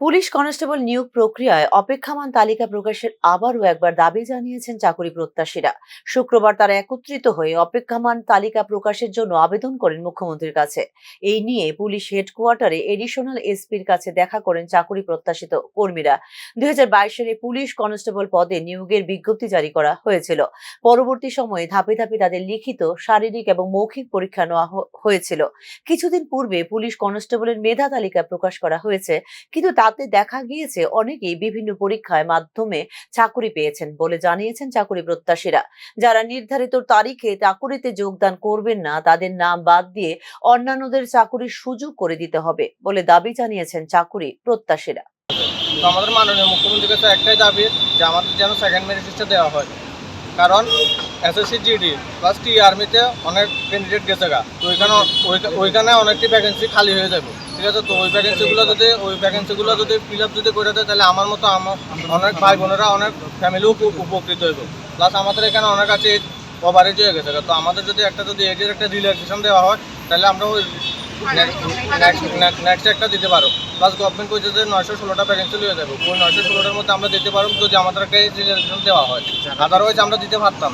Police constable নিয়োগ প্রক্রিয়ায় অপেক্ষামান তালিকা প্রকাশের আবারও একবার দাবি জানিয়েছেন চাকরি প্রত্যাশীরা। শুক্রবার তারা একত্রিত হয়ে অপেক্ষামান তালিকা প্রকাশের জন্য আবেদন করেন মুখ্যমন্ত্রীর কাছে। এই নিয়ে পুলিশ হেডকোয়ার্টারে এডিশনাল এসপির কাছে দেখা করেন চাকরি প্রত্যাশিত কর্মীরা। দুই হাজার বাইশ সালে পুলিশ কনস্টেবল পদে নিয়োগের বিজ্ঞপ্তি জারি করা হয়েছিল। পরবর্তী সময়ে ধাপে ধাপে তাদের লিখিত, শারীরিক এবং মৌখিক পরীক্ষা নেওয়া হয়েছিল। কিছুদিন পূর্বে পুলিশ কনস্টেবলের মেধা তালিকা প্রকাশ করা হয়েছে, কিন্তু তাতে দেখা গিয়েছে অনেকেই বিভিন্ন পরীক্ষায় মাধ্যমে চাকুরি পেয়েছেন বলে জানিয়েছেন চাকুরি প্রত্যাশীরা। যারা নির্ধারিত তারিখে চাকুরিতে যোগদান করবেন না, তাদের নাম বাদ দিয়ে অন্যান্যদের চাকুরির সুযোগ করে দিতে হবে বলে দাবি জানিয়েছেন চাকুরি প্রত্যাশীরা। আমাদের মাননীয় মুখ্যমন্ত্রীর কাছে একটাই দাবি যে আমাদের যেন সেকেন্ড মেরিট দেওয়া হয়। কারণ এসএসসি জিডি প্লাস টি আর্মিতে অনেক ক্যান্ডিডেট গেছে গা। ওইখানে ওইখানে অনেকটি ভ্যাকেন্সি খালি হয়ে যাবে। ঠিক আছে তো ওই ভ্যাকেন্সিগুলো যদি ওই ভ্যাকেন্সিগুলো যদি ফিল আপ যদি করে দেয় তাহলে আমার মতো আমার অনেক ভাই বোনেরা অনেক ফ্যামিলি উপকৃত হইব। প্লাস আমাদের এখানে অনেক আছে ওভারেজ হয়ে গেছে। তো আমাদের যদি একটা যদি এজের একটা রিল্যাক্সেশন দেওয়া হয় তাহলে আমরা ওই নেক্সট একটা দিতে পারো। প্লাস গভর্নমেন্ট কইছে যে নয়শো ষোলোটা ভ্যাকেন্সি হয়ে যাবে। ওই নয়শো ষোলোটার মধ্যে আমরা দিতে পারব যদি আমাদেরকে রিল্যাক্সেশন দেওয়া হয়। আদারওয়াইজ আমরা দিতে পারতাম না।